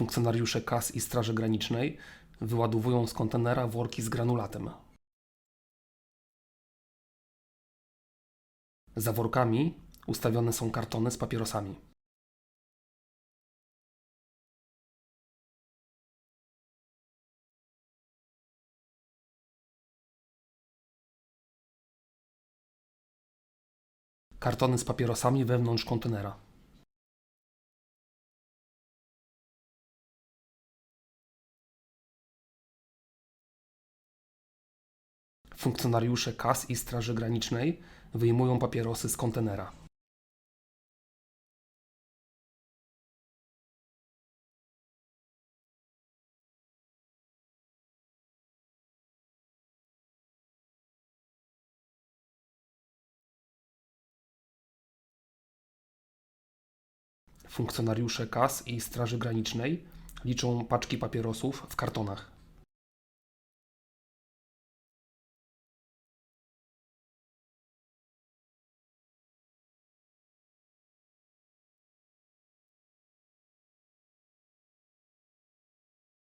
Funkcjonariusze KAS i Straży Granicznej wyładowują z kontenera worki z granulatem. Za workami ustawione są kartony z papierosami. Kartony z papierosami wewnątrz kontenera. Funkcjonariusze KAS i Straży Granicznej wyjmują papierosy z kontenera. Funkcjonariusze KAS i Straży Granicznej liczą paczki papierosów w kartonach.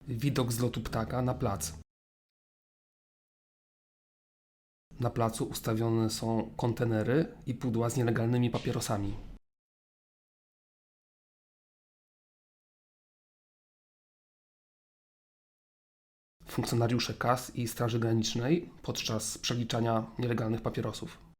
Widok z lotu ptaka na plac. Na placu ustawione są kontenery i pudła z nielegalnymi papierosami. Funkcjonariusze KAS i Straży Granicznej podczas przeliczania nielegalnych papierosów.